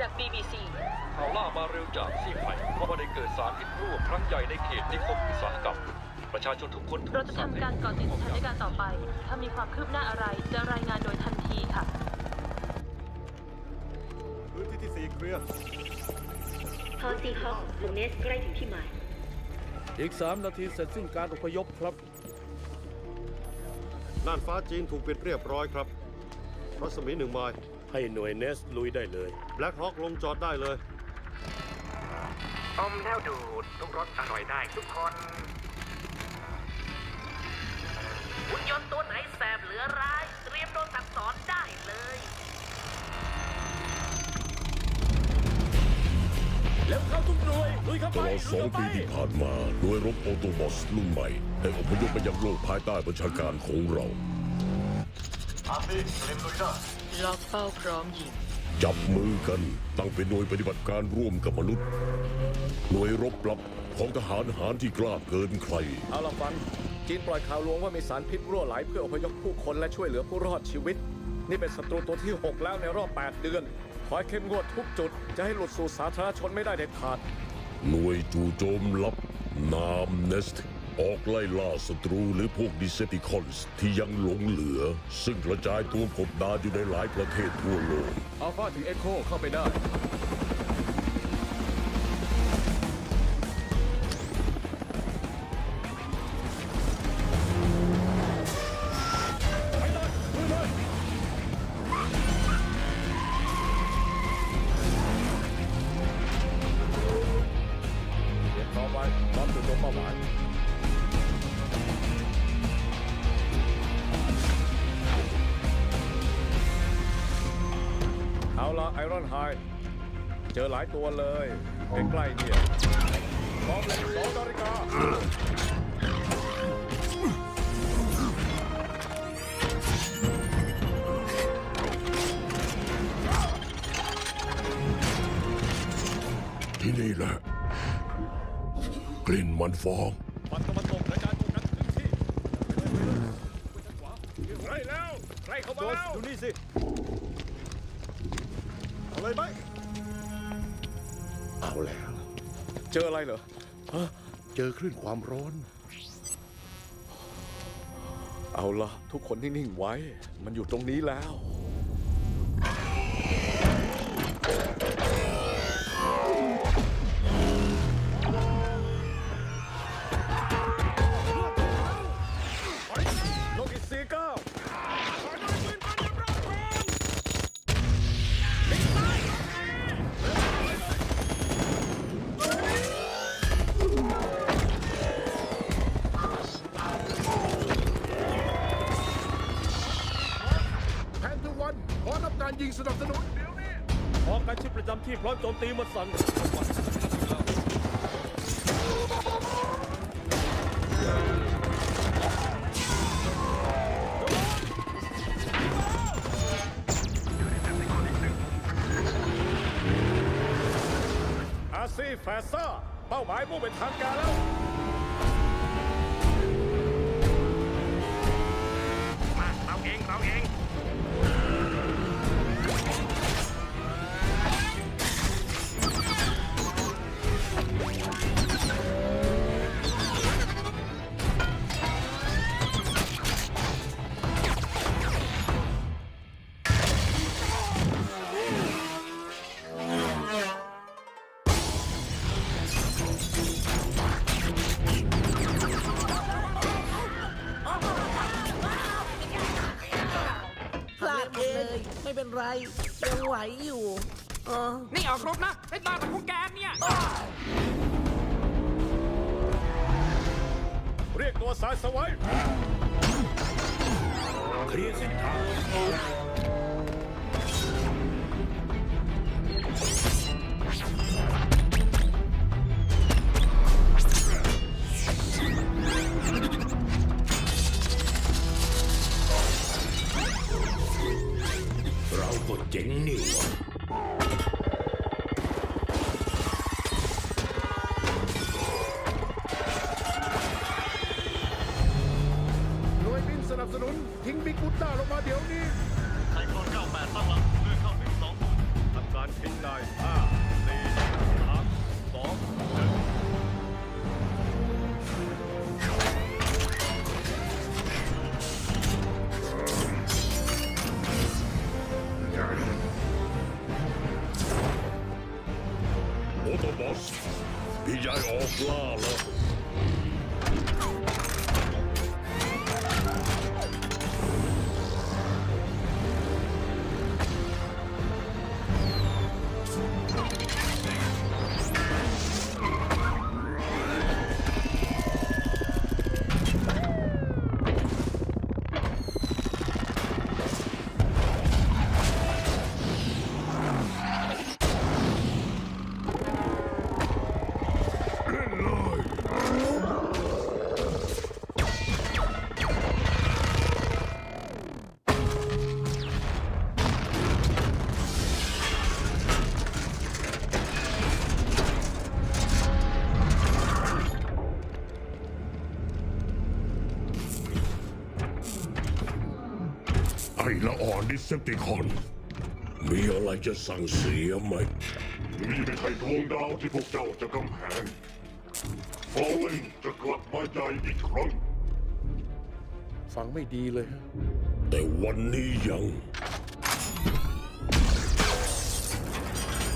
จาก BBC ข่าวล่ามาเร็วจากซีไใหม่เพราะว่าได้เกิดสารพิษรั่วครั้งใหญ่ในเขตที่คมอุตสาหกรรมประชาชนทุกคนเราจะทำการเกาะติดสถานการณ์ต่อไป ถ้ามีความคืบหน้าอะไรจะรายงานโดยทันทีค่ะ พื้นที่ที่สี่เคลียร์ฮอซีฮอคลูเนสใกล้ถึงที่หมาย อีกสามนาทีเสร็จสิ้นการอพยพครับ น่านฟ้าจีนถูกปิดเรียบร้อยครับรัศมีหนึ่งไมล์ ให้หน่วยเนสลุยได้เลย แบล็คฮอคลงจอดได้เลย อมแล้วดูดทุกรสอร่อยได้ทุกคนหุ่นยนต์ตัวไหนแสบเหลือร้าย เตรียมโดนสั่งสอนได้เลย แล้วเข้าทุกหน่วยลุยเข้าตไปลอดสองปีที่ผ่านมาหน่วยรบออโตบอสรุ่นใหม่ได้อพยพไปยังโลกภายใต้บัญชาการของเราล็ อกเป้าพร้อมยิง จับมือกันตั้งเป็นหน่วยปฏิบัติการร่วมกับมนุษย์ หน่วยรบลับของทหารหารที่กล้าเกินใคร เอาละฟังจีนปล่อยข่าวลวงว่ามีสารพิษรั่วไหลเพื่ออพยพผู้คนและช่วยเหลือผู้รอดชีวิต นี่เป็นศัตรูตัวที่ 6 แล้วในรอบ 8 เดือน คอยเข้มงวดทุกจุด จะให้หลุดสู่สาธารณชนไม่ได้เด็ดขาด หน่วยจู่โจมลับนามเนสต์ ออกไล่ล่าศัตรูหรือพวกดิเซติคอนส์ที่ยังหลงเหลือ ซึ่งกระจายตัวกบดานอยู่ในหลายประเทศทั่วโลก อัลฟาถึงเอ็กโคเข้าไปได้ ไอรอนไฮเจอหลายตัวเลยใกล้ๆเนี่ยพร้อมเลยสองนาฬิกาที่นี่แหละ กลิ่นมันฟองฝั่งตะวันตกและการบุกนักพื้นที่ใกล้แล้วใกล้เข้ามาแล้วดูนี่สิ เอาเลยไหมเอาแล้ว เจออะไรเหรอเจอคลื่นความร้อน เอาละทุกคนนิ่งๆไว้ มันอยู่ตรงนี้แล้ว ยิงสนับสนุนพร้อมการชิปประจำที่พร้อมโจมตีหมดสั่งอาซีแฟซ่า เป้าหมายมุ่งเป็นทางการแล้ว ไม่เป็นไร ยังไหวอยู่เออนี่ออกรบนะไอ้ตาของแกเนี่ยเรียกตัวสายสวัยเคลียร์เส้นทาง เจ๋งนี่หวะหน่วยบินสนับสนุน ทิ้งบิ๊กบุตต้าลงมาเดี๋ยวนี้ บอส ไอ้ละอ่อนดิเซปติคอน มีอะไรจะสั่งเสียไหมนี่ไม่ใช่ดวงดาวที่พวกเจ้าจะกำแพงฟอลเลนจะกลับมาใหญ่อีกครั้งฟังไม่ดีเลยฮะแต่วันนี้ยัง